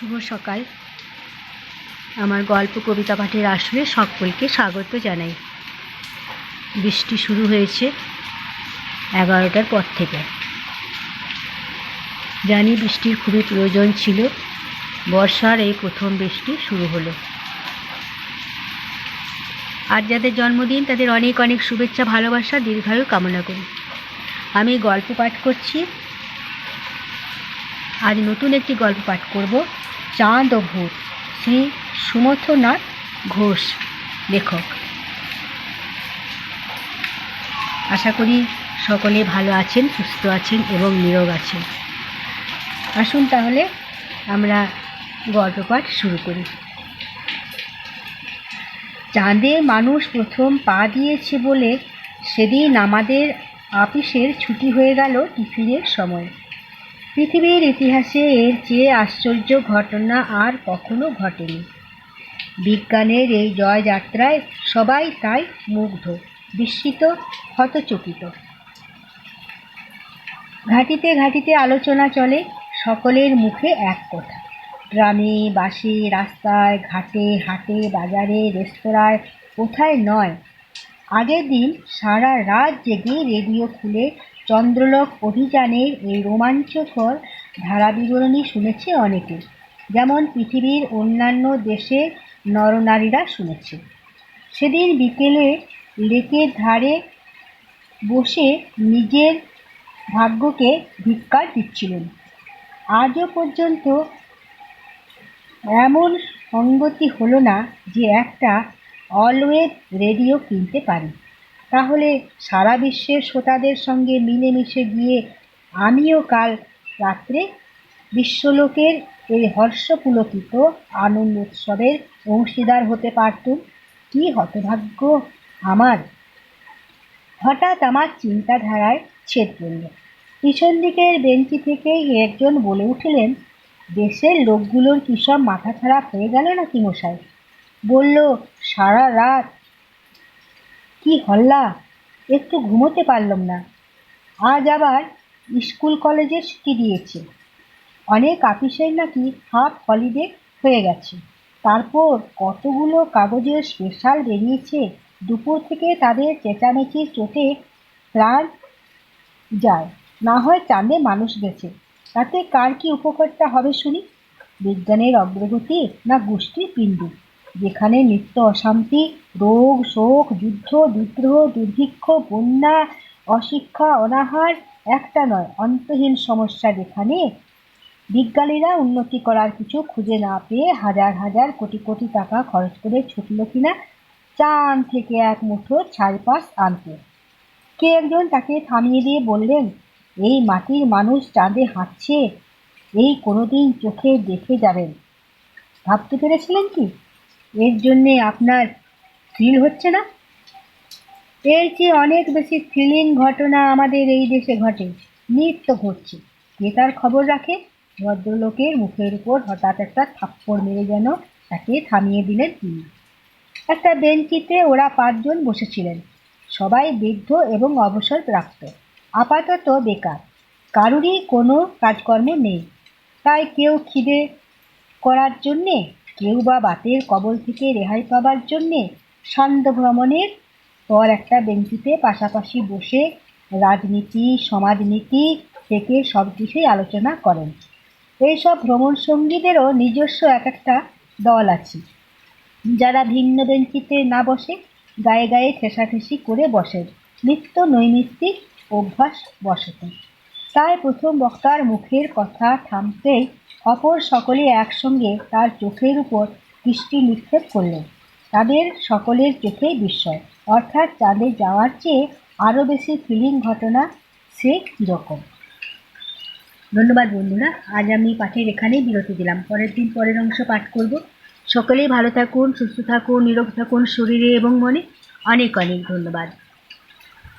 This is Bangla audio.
শুভ সকাল। আমার গল্প কবিতা পাঠের আসরে সকলকে স্বাগত জানাই। বৃষ্টি শুরু হয়েছে এগারোটার পর থেকে। জানি বৃষ্টির খুবই প্রয়োজন ছিল। বর্ষার এই প্রথম বৃষ্টি শুরু হলো। আর যাদের জন্মদিন, তাদের অনেক অনেক শুভেচ্ছা, ভালোবাসা, দীর্ঘায়ু কামনা করি। আমি গল্প পাঠ করছি। আজ নতুন একটি গল্প পাঠ করব। চাঁদ ও ভূত শ্রী সুমথনাথ ঘোষ, লেখক। আশা করি সকলে ভালো আছেন, সুস্থ আছেন এবং নিরোগ আছেন। আসুন তাহলে আমরা গল্প পাঠ শুরু করি। চাঁদে মানুষ প্রথম পা দিয়েছে বলে সেদিন আমাদের আপিসের ছুটি হয়ে গেল টিফিনের সময়। পৃথিবীর ইতিহাসে এর চেয়ে আশ্চর্য ঘটনা আর কখনো ঘটেনি। বিজ্ঞানের এই জয়যাত্রায় সবাই তাই মুগ্ধ, বিস্মিত, হতচকিত। ঘাটিতে ঘাটিতে আলোচনা চলে, সকলের মুখে এক কথা। গ্রামে, বাসে, রাস্তায়, ঘাটে, হাটে, বাজারে, রেস্তোরাঁয়, কোথায় নয়। আগের দিন সারা রাত জেগে রেডিও খুলে চন্দ্রলোক অভিযানের এই রোমাঞ্চকর ধারা বিবরণী শুনেছে অনেকে, যেমন পৃথিবীর অন্যান্য দেশের নরনারীরা শুনেছে। সেদিন বিকেলে লেকের ধারে বসে নিজের ভাগ্যকে ধিক্কার দিচ্ছিলেন। আজও পর্যন্ত এমন সঙ্গতি হলো না যে একটা অলওয়েজ রেডিও কিনতে পারি। তাহলে সারা বিশ্বের শ্রোতাদের সঙ্গে মিলেমিশে গিয়ে আমিও কাল রাত্রে বিশ্বলোকের এই হর্ষপুলকিত আনন্দ উৎসবের অংশীদার হতে পারতুম? কি হতভাগ্য আমার। হঠাৎ আমার চিন্তাধারায় ছেদ পড়ল। পিছন দিকের বেঞ্চি থেকে একজন বলে উঠলেন, দেশের লোকগুলোর কি সব মাথা খারাপ হয়ে গেল নাকি মশাই? বলল, সারা রাত কি হল্লা? একটু ঘুমোতে পারলাম না। আজ আবার স্কুল কলেজে ছুটি দিয়েছে। অনেক আপিসের নাকি হাফ হলিডে হয়ে গেছে। তারপর কতগুলো কাগজের স্পেশাল বেরিয়েছে, দুপুর থেকে তাদের চেঁচামেচির চোটে প্রাণ যায়। না হয় চাঁদে মানুষ গেছে। তাতে কার কি উপকারটা হবে শুনি? বিজ্ঞানের অগ্রগতি না গোষ্ঠীর পিণ্ডি? যেখানে নিত্য অশান্তি, রোগ, শোক, যুদ্ধ, বিদ্রোহ, দুর্ভিক্ষ, বন্যা, অশিক্ষা, অনাহার, একটা নয়, অন্তহীন সমস্যা যেখানে বিজ্ঞানীরা উন্নতি করার কিছু খুঁজে না পেয়ে হাজার হাজার কোটি কোটি টাকা খরচ করে ছুটল কিনা চাঁদ থেকে এক মুঠো ছাইপাস আনতে। কে একজন তাকে থামিয়ে দিয়ে বললেন, এই মাটির মানুষ চাঁদে হাঁটছে, এই কোনোদিন চোখে দেখে যাবেন। ভাবতে পেরেছিলেন কি? এর জন্যে আপনার ফিল হচ্ছে না? এর চেয়ে অনেক বেশি থ্রিলিং ঘটনা আমাদের এই দেশে ঘটে। নিত্য ঘটছে। কে তার খবর রাখে? ভদ্রলোকের মুখের উপর হঠাৎ একটা থাপ্পড় মেরে যেন তাকে থামিয়ে দিলেন তিনি। একটা বেঞ্চিতে ওরা পাঁচজন বসেছিলেন। সবাই বৃদ্ধ এবং অবসরপ্রাপ্ত। আপাতত বেকার। কারুরই কোনো কাজকর্ম নেই। তাই কেউ খিদে করার জন্যে কেউ বা বাতের কবল থেকে রেহাই পাবার জন্যে সান্ধ্য ভ্রমণের পর একটা বেঞ্চিতে পাশাপাশি বসে রাজনীতি, সমাজনীতি থেকে সব কিছুই আলোচনা করেন। এইসব ভ্রমণ সঙ্গীদেরও নিজস্ব এক একটা দল আছে। যারা ভিন্ন বেঞ্চিতে না বসে গায়ে গায়ে ঠেসাঠেসি করে বসেন। নিত্য নৈমিত্তিক অভ্যাস বসত তাই প্রথম বক্তার মুখের কথা থামতেই অপর সকলে একসঙ্গে তার চোখের উপর দৃষ্টি নিক্ষেপ করলেন। তাদের সকলের চোখেই বিস্ময়। অর্থাৎ চাঁদে যাওয়ার চেয়ে আরও বেশি ফিলিং ঘটনা সে কীরকম ধন্যবাদ বন্ধুরা, আজ আমি পাঠের এখানেই বিরতি দিলাম। পরের দিন পরের অংশ পাঠ করব। সকলেই ভালো থাকুন, সুস্থ থাকুন, নিরোগ থাকুন, শরীরে এবং মনে অনেক অনেক ধন্যবাদ।